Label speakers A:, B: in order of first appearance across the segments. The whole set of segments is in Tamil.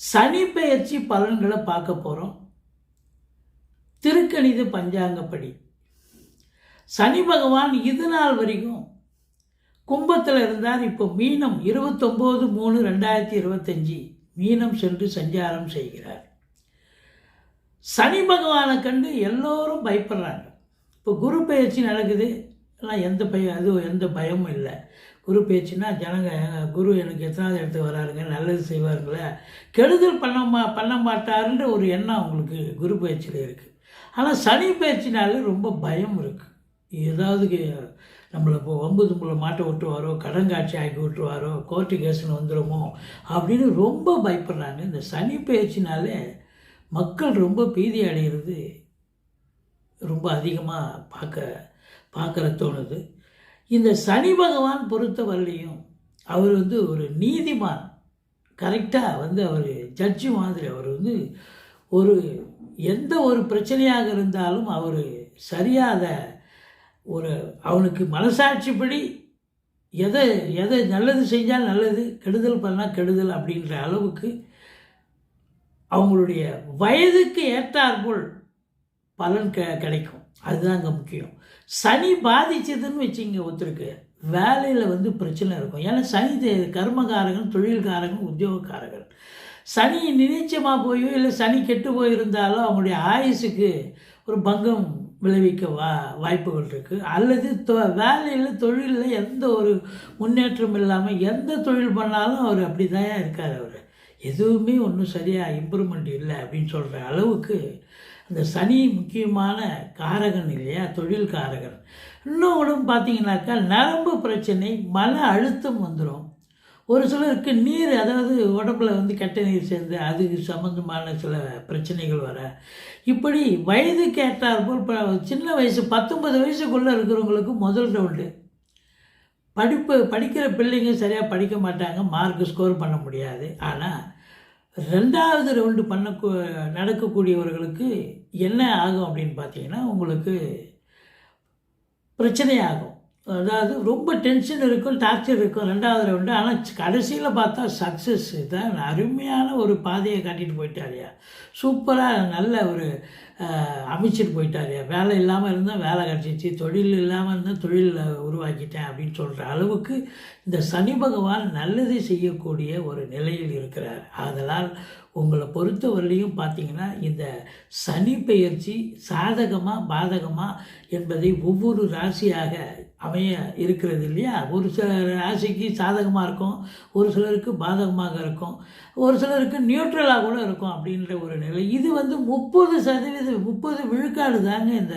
A: சனி பெயர்ச்சி பலன்களை பார்க்க போகிறோம் திருக்கணித பஞ்சாங்கப்படி. சனி பகவான் இது நாள் வரைக்கும் கும்பத்தில் இருந்தார். இப்போ மீனம் இருபத்தொம்போது மூணு ரெண்டாயிரத்தி இருபத்தஞ்சி மீனம் சென்று சஞ்சாரம் செய்கிறார். சனி பகவானை கண்டு எல்லோரும் பயப்படுறாங்க. இப்போ குரு பயிற்சி நடக்குது. ஆனால் எந்த பயம் அது எந்த பயமும் இல்லை. குரு பேச்சுன்னா ஜனங்க குரு எனக்கு எத்தனாவது இடத்துக்கு வராருங்க நல்லது செய்வாருங்களே. கெடுதல் பண்ண மா பண்ண மாட்டாருன்ற ஒரு எண்ணம் அவங்களுக்கு குரு பயிற்சியில் இருக்குது ஆனால் சனி பயிற்சினால ரொம்ப பயம் இருக்குது ஏதாவது நம்மளை இப்போ வம்பு தும்புல மாட்ட விட்டுருவாரோ கடன் காட்சி ஆக்கி விட்டுருவாரோ கோர்ட்டு கேஸ்னு வந்துடுமோ அப்படின்னு ரொம்ப பயப்படுறாங்க. இந்த சனி பயிற்சினாலே மக்கள் ரொம்ப பீதி அடைகிறது ரொம்ப அதிகமாக பார்க்க பார்க்குற தோணுது. இந்த சனி பகவான் பொறுத்த வரலையும் அவர் வந்து ஒரு நீதிமான். கரெக்டாக வந்து அவர் ஜட்ஜு மாதிரி அவர் வந்து ஒரு எந்த ஒரு பிரச்சனையாக இருந்தாலும் அவர் சரியாத ஒரு அவனுக்கு மனசாட்சிப்படி எதை எதை நல்லது செஞ்சால் நல்லது கெடுதல் பண்ணால் கெடுதல் அப்படின்ற அளவுக்கு அவங்களுடைய வயதுக்கு ஏற்றாற்போல் பலன் க கிடைக்கும். அதுதான் அங்கே முக்கியம். சனி பாதிச்சதுன்னு வச்சுங்க ஒருத்தருக்கு வேலையில் வந்து பிரச்சனை இருக்கும். ஏன்னா சனி தே- கர்மகாரகன் தொழில்காரகன் உத்தியோகக்காரகன். சனி நினைச்சமாக போயோ இல்லை சனி கெட்டு போயிருந்தாலோ அவங்களுடைய ஆயுசுக்கு ஒரு பங்கம் விளைவிக்க வா வாய்ப்புகள் இருக்குது அல்லது தொ வேலையில் தொழிலில் எந்த ஒரு முன்னேற்றம் இல்லாமல் எந்த தொழில் பண்ணாலும் அவர் அப்படி தான் இருக்கார் அவர். எதுவுமே ஒன்றும் சரியாக இம்ப்ரூவ்மெண்ட் இல்லை அப்படின்னு சொல்கிற அளவுக்கு அந்த சனி முக்கியமான காரகன் இல்லையா? தொழில் காரகன். இன்னொன்று பார்த்தீங்கன்னாக்கா நரம்பு பிரச்சனை மன அழுத்தம் வந்துடும் ஒரு சிலருக்கு நீர் அதாவது உடம்புல வந்து கெட்ட நீர் சேர்ந்து அதுக்கு சம்மந்தமான சில பிரச்சனைகள் வர. இப்படி வயது ஏற்றாற்போல் இப்போ சின்ன வயசு பத்தொன்பது வயசுக்குள்ளே இருக்கிறவங்களுக்கு முதல் ரவுண்டு. படிப்பு படிக்கிற பிள்ளைங்க சரியாக படிக்க மாட்டாங்க மார்க் ஸ்கோர் பண்ண முடியாது. ஆனால் ரெண்டாவது ரவுண்டு பண்ண நடக்கக்கூடியவர்களுக்கு என்ன ஆகும் அப்படின்னு பார்த்தீங்கன்னா உங்களுக்கு பிரச்சனையாகும். அதாவது ரொம்ப டென்ஷன் இருக்கும் டார்ச்சர் இருக்கும் ரெண்டாவது ரவுண்டு ஆனால் கடைசியில் பார்த்தா சக்ஸஸ் தான். அருமையான ஒரு பாதையை காட்டிட்டு போயிட்டாரியா சூப்பராக நல்ல ஒரு அமைச்சர் போயிட்டார். வேலை இல்லாமல் இருந்தால் வேலை கிடச்சிச்சு. தொழில் இல்லாமல் இருந்தால் தொழில் உருவாக்கிட்டேன் அப்படின்னு சொல்கிற அளவுக்கு இந்த சனி பகவான் நல்லது செய்யக்கூடிய ஒரு நிலையில் இருக்கிறார். ஆதலால் உங்களை பொறுத்தவரையிலையும் பார்த்தீங்கன்னா இந்த சனி பெயர்ச்சி சாதகமாக பாதகமாக என்பதை ஒவ்வொரு ராசியாக அமைய இருக்கிறது இல்லையா? ஒரு சில ராசிக்கு சாதகமாக இருக்கும் ஒரு சிலருக்கு பாதகமாக இருக்கும் ஒரு சிலருக்கு நியூட்ரலாக கூட இருக்கும் அப்படின்ற ஒரு நிலை. இது வந்து முப்பது சதவீத முப்பது விழுக்காடு தாங்க இந்த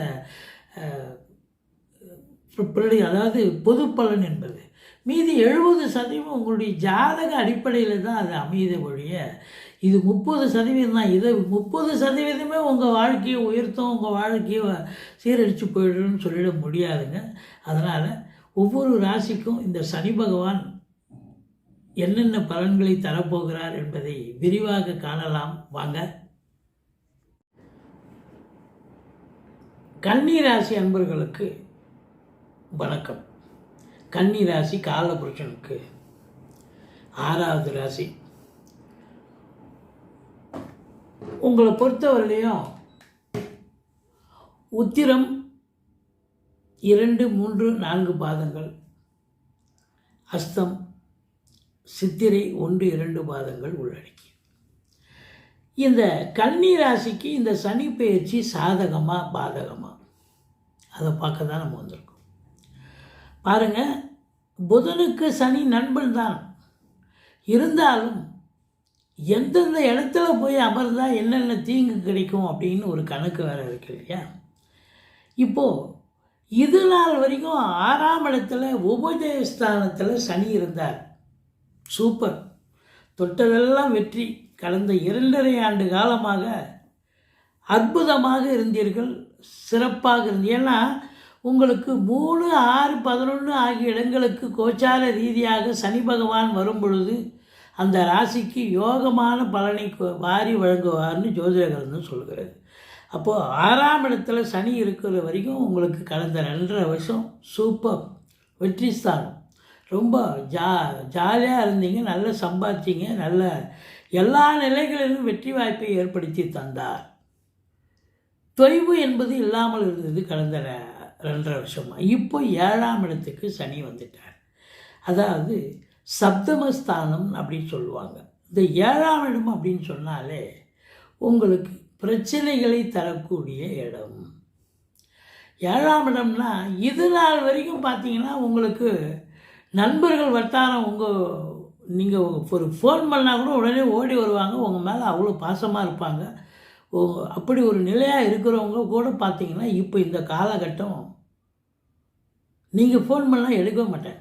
A: பிள்ளை அதாவது பொது பலன் என்பது. மீதி எழுபது சதவீதம் உங்களுடைய ஜாதக அடிப்படையில் தான் அது அமையுத ஒழிய இது முப்பது சதவீதம் தான். இதை முப்பது சதவீதமே உங்கள் வாழ்க்கையை உயர்த்தும் உங்கள் வாழ்க்கையை சீரழித்து போயிடும்னு சொல்லிட முடியாதுங்க. அதனால் ஒவ்வொரு ராசிக்கும் இந்த சனி பகவான் என்னென்ன பலன்களை தரப்போகிறார் என்பதை விரிவாக காணலாம். வாங்க. கன்னிராசி அன்பர்களுக்கு வணக்கம். கன்னி ராசி காலபுருஷனுக்கு ஆறாவது ராசி. உங்களை பொறுத்தவரையிலையும் உத்திரம் இரண்டு மூன்று நான்கு பாதங்கள். அஸ்தம் சித்திரை ஒன்று இரண்டு பாதங்கள் உள்ளடக்கி இந்த கன்னி ராசிக்கு இந்த சனி பெயர்ச்சி சாதகமாக பாதகமாக அதை பார்க்க தான் நம்ம வந்திருக்கோம். பாருங்கள் புதனுக்கு சனி நண்பன் தான். இருந்தாலும் எந்தெந்த இடத்துல போய் அமர்ந்தால் என்னென்ன தீங்கு கிடைக்கும் அப்படின்னு ஒரு கணக்கு வேறு இருக்கு இல்லையா? இப்போது இது நாள் வரைக்கும் ஆறாம் இடத்துல உபஜயஸ்தானத்தில் சனி இருந்தார். சூப்பர். தொட்டதெல்லாம் வெற்றி. கடந்த இரண்டரை ஆண்டு காலமாக அற்புதமாக இருந்தீர்கள் சிறப்பாக இருந்து ஏன்னா உங்களுக்கு மூணு ஆறு பதினொன்று ஆகிய இடங்களுக்கு கோச்சார ரீதியாக சனி பகவான் வரும் பொழுது அந்த ராசிக்கு யோகமான பலனை வாரி வழங்குவார்னு ஜோதிடகரன் சொல்கிறது அப்போது ஆறாம் இடத்துல சனி இருக்கிற வரைக்கும் உங்களுக்கு கடந்த ரெண்டரை வருஷம் சூப்பர் வெற்றி ஸ்தானம். ரொம்ப ஜா ஜாலியாக இருந்தீங்க நல்லா சம்பாதிச்சிங்க நல்ல எல்லா நிலைகளிலும் வெற்றி வாய்ப்பை ஏற்படுத்தி தந்தார். தொய்வு என்பது இல்லாமல் இருந்தது கடந்த ரெண்டரை வருஷமாக இப்போ ஏழாம் இடத்துக்கு சனி வந்துட்டார். அதாவது சப்தமஸ்தானம் அப்படின்னு சொல்லுவாங்க. இந்த ஏழாம் இடம் அப்படின்னு சொன்னாலே உங்களுக்கு பிரச்சனைகளை தரக்கூடிய இடம். ஏழாம் இடம்னா இது நாள் வரைக்கும் பார்த்தீங்கன்னா உங்களுக்கு நண்பர்கள் வட்டாரம் உங்கள் நீங்கள் ஒரு ஃபோன் பண்ணால் கூட உடனே ஓடி வருவாங்க. உங்கள் மேலே அவ்வளோ பாசமாக இருப்பாங்க. ஓ அப்படி ஒரு நிலையாக இருக்கிறவங்க கூட பார்த்தீங்கன்னா இப்போ இந்த காலகட்டம் நீங்கள் ஃபோன் பண்ணால் எடுக்க மாட்டேன்.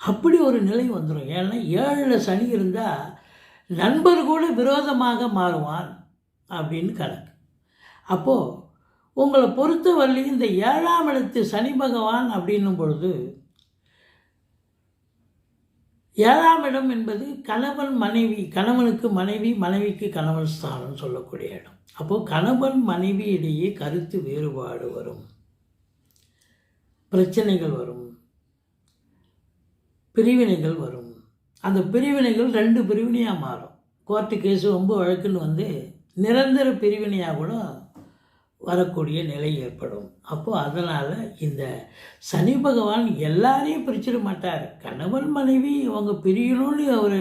A: அப்படி ஒரு நிலை வந்துடும் ஏன்னா ஏழில் சனி இருந்தால் நண்பர் கூட விரோதமாக மாறுவான் அப்படின்னு கணக்கு. அப்போது உங்களை பொறுத்தவரையிலையும் இந்த ஏழாம் இடத்து சனி பகவான் அப்படின்னும் பொழுது ஏழாம் இடம் என்பது கணவன் மனைவி கணவனுக்கு மனைவி மனைவிக்கு கணவன் ஸ்தானம் சொல்லக்கூடிய இடம். அப்போது கணவன் மனைவி இடையே கருத்து வேறுபாடு வரும். பிரச்சனைகள் வரும். பிரிவினைகள் வரும். அந்த பிரிவினைகள் ரெண்டு பிரிவினையாக மாறும். கோர்ட்டு கேஸு ரொம்ப வழக்குன்னு வந்து நிரந்தர பிரிவினையாக கூட வரக்கூடிய நிலை ஏற்படும். அப்போது அதனால் இந்த சனி பகவான் எல்லாரையும் பிரிச்சிட மாட்டார். கணவன் மனைவி அவங்க பிரியணும்னு அவர்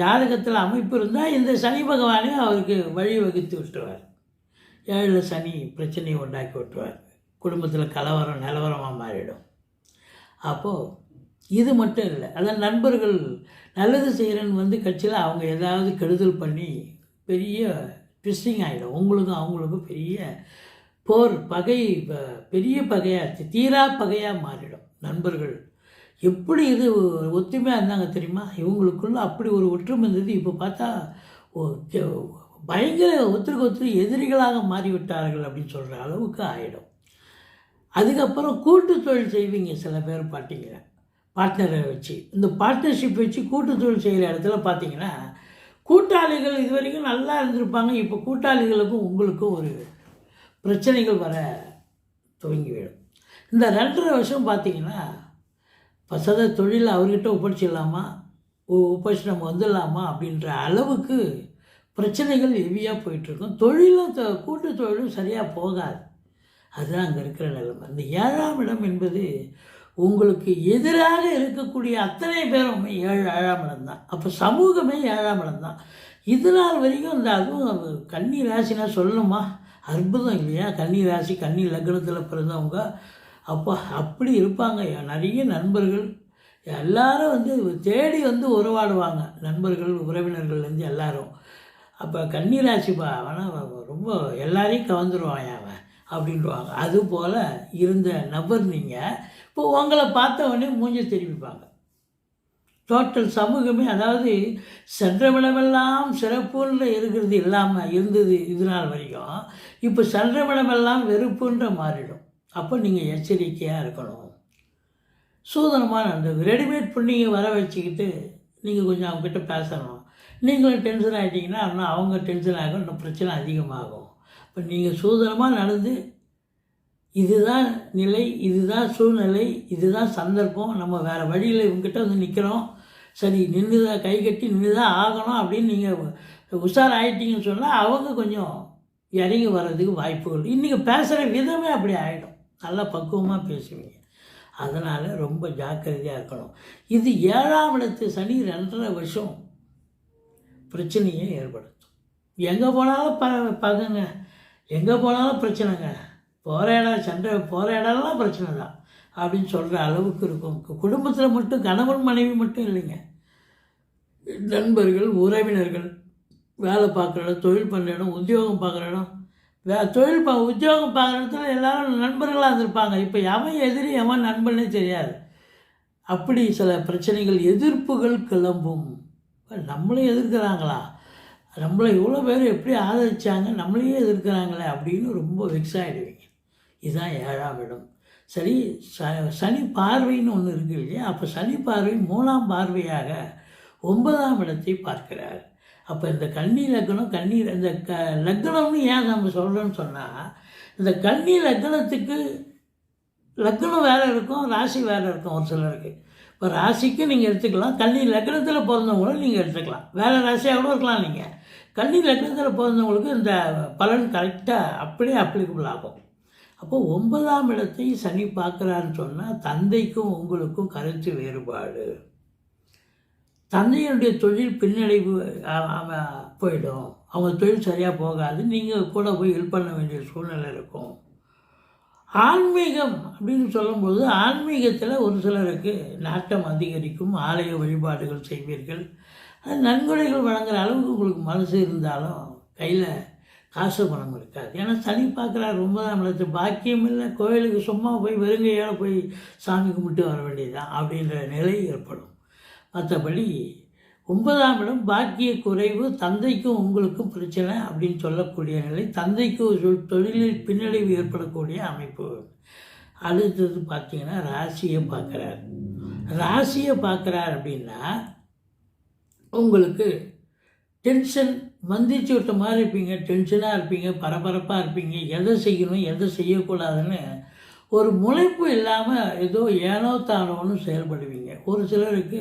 A: ஜாதகத்தில் அமைப்பு இருந்தால் இந்த சனி பகவானே அவருக்கு வழி வகுத்து விட்டுருவார். ஏழில் சனி பிரச்சனையை உண்டாக்கி விட்டுருவார். குடும்பத்தில் கலவரம் நிலவரமாக மாறிடும். அப்போது இது மட்டும் இல்லை அதான் நண்பர்கள் நல்லது செய்கிறேன்னு வந்து கட்சியில் அவங்க ஏதாவது கெடுதல் பண்ணி பெரிய ட்விஸ்டிங் ஆகிடும் உங்களுக்கும் அவங்களுக்கும் பெரிய போர் பகை பெரிய பகையாக தீரா பகையாக மாறிடும் நண்பர்கள். எப்படி இது ஒத்துமையாக இருந்தாங்க தெரியுமா? இவங்களுக்குள்ள அப்படி ஒரு ஒற்றுமை இருந்தது. இப்போ பார்த்தா ஒ- பயங்கர ஒருத்தருக்கு ஒருத்தர் எதிரிகளாக மாறிவிட்டார்கள் அப்படின்னு சொல்கிற அளவுக்கு ஆகிடும் அதுக்கப்புறம் கூட்டு தொழில் செய்வீங்க சில பேர் பார்த்தீங்க பார்ட்னரை வச்சு. இந்த பார்ட்னர்ஷிப் வச்சு கூட்டு தொழில் செய்கிற இடத்துல பார்த்தீங்கன்னா கூட்டாளிகள் இது வரைக்கும் நல்லா இருந்திருப்பாங்க. இப்போ கூட்டாளிகளுக்கும் உங்களுக்கும் ஒரு பிரச்சனைகள் வர துவங்கிவிடும் இந்த ரெண்டரை வருஷம் பார்த்தீங்கன்னா பசத தொழில் அவர்கிட்ட ஒப்படைச்சிடலாமா? ஒப்படைச்சு நம்ம வந்துடலாமா? அப்படின்ற அளவுக்கு பிரச்சனைகள் ஹெவியாக போயிட்டுருக்கும். தொழிலும் கூட்டு தொழிலும் சரியாக போகாது. அதுதான் அங்கே இருக்கிற நிலைமை. இந்த ஏழாம் இடம் என்பது உங்களுக்கு எதிராக இருக்கக்கூடிய அத்தனை பேரும் ஏழு ஏழாம் இடம் தான். அப்போ சமூகமே ஏழாம் இடம் தான். இது நாள் வரைக்கும் இந்த அதுவும் கன்னி ராசினா சொல்லணுமா? அற்புதம் இல்லையா? கன்னி ராசி கன்னி லக்னத்தில் பிறந்தவங்க. அப்போ அப்படி இருப்பாங்க. நிறைய நண்பர்கள். எல்லாரும் வந்து தேடி வந்து உறவாடுவாங்க. நண்பர்கள் உறவினர்கள்லேருந்து எல்லாரும். அப்போ கன்னி ராசி ஆனால் ரொம்ப எல்லாரையும் கவர்ந்துருவான் அவன் அப்படின்வாங்க அதுபோல் இருந்த நபர் நீங்கள் இப்போ உங்களை பார்த்த உடனே மூஞ்ச திரும்பிப்பாங்க. டோட்டல் சமூகமே அதாவது சென்றவிடமெல்லாம் சிறப்புன்ற இருக்கிறது இல்லாமல் இருந்தது இது நாள் வரைக்கும். இப்போ சென்றவிடமெல்லாம் வெறுப்புன்ற மாறிடும். அப்போ நீங்கள் எச்சரிக்கையாக இருக்கணும். சூதனமாக நடந்தது ரெடிமேட் பண்ணிங்க வர வச்சுக்கிட்டு நீங்கள் கொஞ்சம் அவங்ககிட்ட பேசணும். நீங்களும் டென்ஷன் ஆகிட்டீங்கன்னா அவங்க டென்ஷன் ஆகும் இன்னும் பிரச்சனை அதிகமாகும். இப்போ நீங்கள் சூதனமாக நடந்து இதுதான் நிலை இதுதான் சூழ்நிலை இதுதான் சந்தர்ப்பம். நம்ம வேறு வழியில் இவங்ககிட்ட வந்து நிற்கிறோம் சரி நின்றுதான் கை கட்டி நின்று தான் ஆகணும் அப்படின்னு நீங்கள் உஷார் ஆகிட்டீங்கன்னு சொன்னால் அவங்க கொஞ்சம் இறங்கி வர்றதுக்கு வாய்ப்புகள். இன்றைக்கி பேசுகிற விதமே அப்படி ஆகிடும் நல்லா பக்குவமாக பேசுவீங்க. அதனால் ரொம்ப ஜாக்கிரதையாக இருக்கணும். இது ஏழாம் இடத்து சனி ரெண்டரை வருஷம் பிரச்சனையை ஏற்படுத்தும். எங்கே போனாலும் ப பகங்க. எங்கே போனாலும் பிரச்சனைங்க. போகிற இடம் சண்டை போகிற இடம்லாம் பிரச்சனை தான் அப்படின்னு சொல்கிற அளவுக்கு இருக்கும். குடும்பத்தில் மட்டும் கணவன் மனைவி மட்டும் இல்லைங்க. நண்பர்கள் உறவினர்கள் வேலை பார்க்குற இடம் தொழில் பண்ணுற இடம் உத்தியோகம் பார்க்குற இடம். வே தொழில் பா உத்தியோகம் பார்க்குற இடத்துல எல்லாரும் நண்பர்களாக இருந்திருப்பாங்க. இப்போ எவன் எதிரி எவன் நண்பனே தெரியாது. அப்படி சில பிரச்சனைகள் எதிர்ப்புகள் கிளம்பும். நம்மளையும் எதிர்க்கிறாங்களா? நம்மளை இவ்வளோ பேர் எப்படி ஆதரிச்சாங்க? நம்மளையே எதிர்க்கிறாங்களே அப்படின்னு ரொம்ப வெக்ஸ் ஆகிடுவீங்க இதுதான் ஏழாம் இடம். சரி ச சனி பார்வைன்னு ஒன்று இருக்கு இல்லையா? அப்போ சனி பார்வை மூணாம் பார்வையாக ஒன்பதாம் இடத்தை பார்க்கிறார். அப்போ இந்த கன்னி லக்னம் கண்ணீர் இந்த க லக்னம்னு ஏன் நம்ம சொல்கிறோன்னு சொன்னால் இந்த கன்னி லக்னத்துக்கு லக்னம் வேறு இருக்கும் ராசி வேறு இருக்கும் ஒரு சிலருக்கு. இப்போ ராசிக்கு நீங்கள் எடுத்துக்கலாம் கன்னி லக்னத்தில் பிறந்தவங்களும் நீங்கள் எடுத்துக்கலாம். வேறு ராசியாக கூட இருக்கலாம் நீங்கள் கன்னி லக்னத்தில் பிறந்தவங்களுக்கு இந்த பலன் கரெக்டாக அப்படியே அப்ளிகபிள் ஆகும். அப்போ ஒன்பதாம் இடத்தை சனி பார்க்குறான்னு சொன்னால் தந்தைக்கும் உங்களுக்கும் கருத்து வேறுபாடு. தந்தையினுடைய தொழில் பின்னடைவு போயிடும். அவங்க தொழில் சரியாக போகாது. நீங்கள் கூட போய் ஹெல்ப் பண்ண வேண்டிய சூழ்நிலை இருக்கும். ஆன்மீகம் அப்படின்னு சொல்லும்போது ஆன்மீகத்தில் ஒரு சிலருக்கு நாட்டம் அதிகரிக்கும். ஆலய வழிபாடுகள் செய்வீர்கள். அது நன்கொடைகள் வழங்குகிற அளவுக்கு உங்களுக்கு மனசு இருந்தாலும் கையில் காசு பணம் இருக்காது ஏன்னா சனி பார்க்குறாரு ஒன்பதாம் இடத்து பாக்கியம் இல்லை கோயிலுக்கு சும்மா போய் வெறுங்கையோட போய் சாமி கும்பிட்டு வர வேண்டியதுதான் அப்படின்ற நிலை ஏற்படும். மற்றபடி ஒன்பதாம் இடம் பாக்கிய குறைவு தந்தைக்கும் உங்களுக்கும் பிரச்சனை அப்படின்னு சொல்லக்கூடிய நிலை தந்தைக்கு தொழிலில் பின்னடைவு ஏற்படக்கூடிய அமைப்பு. அடுத்தது பார்த்தீங்கன்னா ராசியை பார்க்குறார். ராசியை பார்க்குறார் அப்படின்னா உங்களுக்கு டென்ஷன் மந்திச்சு விட்ட மாதிரி இருப்பீங்க டென்ஷனாக இருப்பீங்க பரபரப்பாக இருப்பீங்க எதை செய்யணும் எதை செய்யக்கூடாதுன்னு ஒரு முளைப்பு இல்லாமல் ஏதோ ஏனோ தானோன்னு செயல்படுவீங்க. ஒரு சிலருக்கு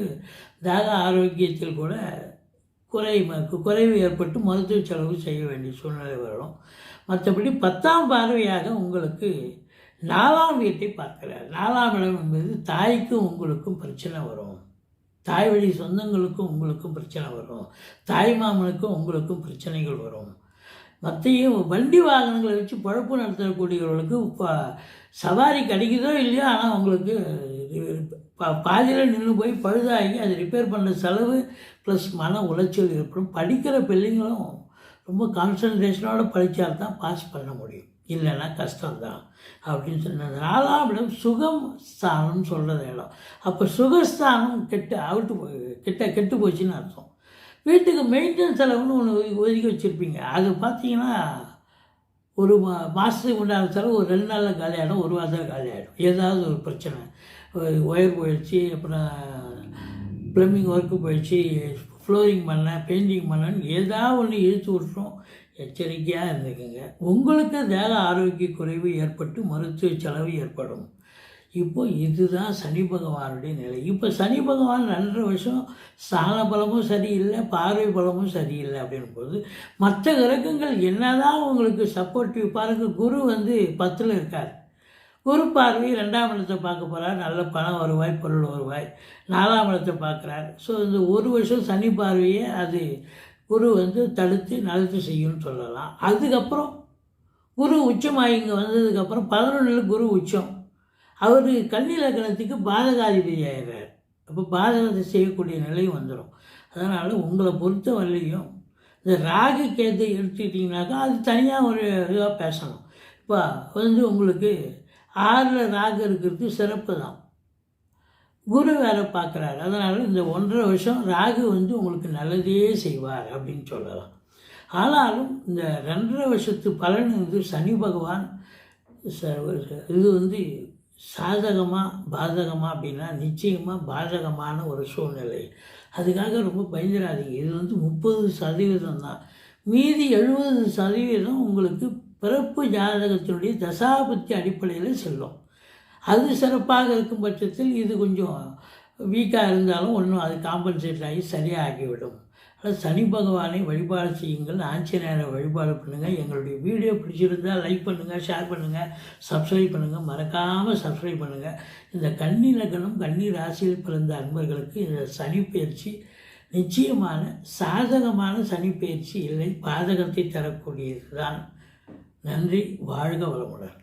A: தேக ஆரோக்கியத்தில் கூட குறை குறைவு ஏற்பட்டு மருத்துவ செலவு செய்ய வேண்டிய சூழ்நிலை வரும். மற்றபடி பத்தாம் பார்வையாக உங்களுக்கு நாலாம் வீட்டை பார்க்கிறார். நாலாம் இடம் என்பது தாய்க்கும் உங்களுக்கும் பிரச்சனை வரும். தாய் வழி சொந்தங்களுக்கும் உங்களுக்கும் பிரச்சனை வரும். தாய் மாமனுக்கும் உங்களுக்கும் பிரச்சனைகள் வரும். மற்றையும் வண்டி வாகனங்களை வச்சு பழப்பு நடத்தக்கூடியவர்களுக்கு இப்போ சவாரி கிடைக்குதோ இல்லையோ ஆனால் உங்களுக்கு பா பாதியில் நின்று போய் பழுதாகி அதை ரிப்பேர் பண்ணுற செலவு ப்ளஸ் மன உளைச்சல் ஏற்படும். படிக்கிற பிள்ளைங்களும் ரொம்ப கான்சன்ட்ரேஷனோட படித்தால்தான் பாஸ் பண்ண முடியும். இல்லைன்னா கஷ்டம்தான் அப்படின்னு சொன்னது. நாலாம் இடம் சுகம் ஸ்தானம்னு சொல்கிறது இடம். அப்போ சுகஸ்தானம் கெட்டு அவுட்டு போய் கெட்ட கெட்டு போச்சுன்னு அர்த்தம். வீட்டுக்கு மெயின்டெனன்ஸ் செலவுன்னு ஒன்று ஒதுக்கி வச்சுருப்பீங்க. அது பார்த்தீங்கன்னா ஒரு மா மாதத்துக்கு உண்டான செலவு ஒரு ரெண்டு நாளில் காலியாகிடும் ஒரு வாரத்தில் காலியாகிடும் ஏதாவது ஒரு பிரச்சனை. ஒயர் போயிடுச்சு அப்புறம் ப்ளம்பிங் ஒர்க்கு போயிடுச்சு ஃப்ளோரிங் பண்ண பெயிண்டிங் பண்ணன்னு ஏதாவது ஒன்று இழுத்து விட்டுரும். எச்சரிக்கையாக இருந்துக்குங்க உங்களுக்கு தேக ஆரோக்கிய குறைவு ஏற்பட்டு மருத்துவ செலவு ஏற்படும். இப்போ இதுதான் சனி பகவானுடைய நிலை. இப்போ சனி பகவான் ரெண்டரை வருஷம் ஸ்தான பலமும் சரியில்லை பார்வை பலமும் சரியில்லை அப்படின்னும் போது மற்ற கிரகங்கள் என்னதான் உங்களுக்கு சப்போர்ட்டிவ் பாருங்க. குரு வந்து பத்தில் இருக்கார். குரு பார்வை ரெண்டாம் இடத்தை பார்க்க போகிறார் நல்ல பணம் வருவாய் பொருள் வருவாய். நாலாம் இடத்தை பார்க்குறார். ஸோ இந்த ஒரு வருஷம் சனி பார்வையே அது குரு வந்து தடுத்து நல்லது செய்யும்னு சொல்லலாம். அதுக்கப்புறம் குரு உச்சமாக இங்கே வந்ததுக்கப்புறம் பதினொன்றில் குரு உச்சம். அவர் கன்னி லக்னத்துக்கு பாதகாதிபதி ஆகிறார் அப்போ பாதகத்தை செய்யக்கூடிய நிலையும் வந்துடும். அதனால் உங்களை பொறுத்த வரலையும் இந்த ராகு கேது எடுத்துக்கிட்டிங்கனாக்கா அது தனியாக ஒரு இதுவாக பேசணும் இப்போ வந்து உங்களுக்கு ஆறில் ராகு இருக்கிறது சிறப்பு தான். குரு வேலை பார்க்குறாரு. அதனால் இந்த ஒன்றரை வருஷம் ராகு வந்து உங்களுக்கு நல்லதே செய்வார் அப்படின்னு சொல்லலாம். ஆனாலும் இந்த ரெண்டரை வருஷத்து பலன் வந்து சனி பகவான் இது வந்து சாதகமாக பாதகமாக அப்படின்னா நிச்சயமாக பாதகமான ஒரு சூழ்நிலை. அதுக்காக ரொம்ப பயந்துடாதீங்க இது வந்து முப்பது சதவீதம் தான். மீதி எழுபது சதவீதம் உங்களுக்கு பிறப்பு ஜாதகத்தினுடைய தசாபத்தி அடிப்படையில் செல்லும். அது சிறப்பாக இருக்கும் பட்சத்தில் இது கொஞ்சம் வீக்காக இருந்தாலும் ஒன்றும் அது காம்பன்சேட் ஆகி சரியாகிவிடும். ஆனால் சனி பகவானை வழிபாடு செய்யுங்கள். ஆஞ்சநேயரை வழிபாடு பண்ணுங்கள் எங்களுடைய வீடியோ பிடிச்சிருந்தால் லைக் பண்ணுங்கள் ஷேர் பண்ணுங்கள் சப்ஸ்கிரைப் பண்ணுங்கள் மறக்காமல் சப்ஸ்கிரைப் பண்ணுங்கள் இந்த கன்னி லக்னம் கன்னி ராசியில் பிறந்த அன்பர்களுக்கு இந்த சனி பயிற்சி நிச்சயமான சாதகமான சனி பயிற்சி இல்லை பாதகத்தை தரக்கூடியது தான் நன்றி வாழ்க வளமுடன்.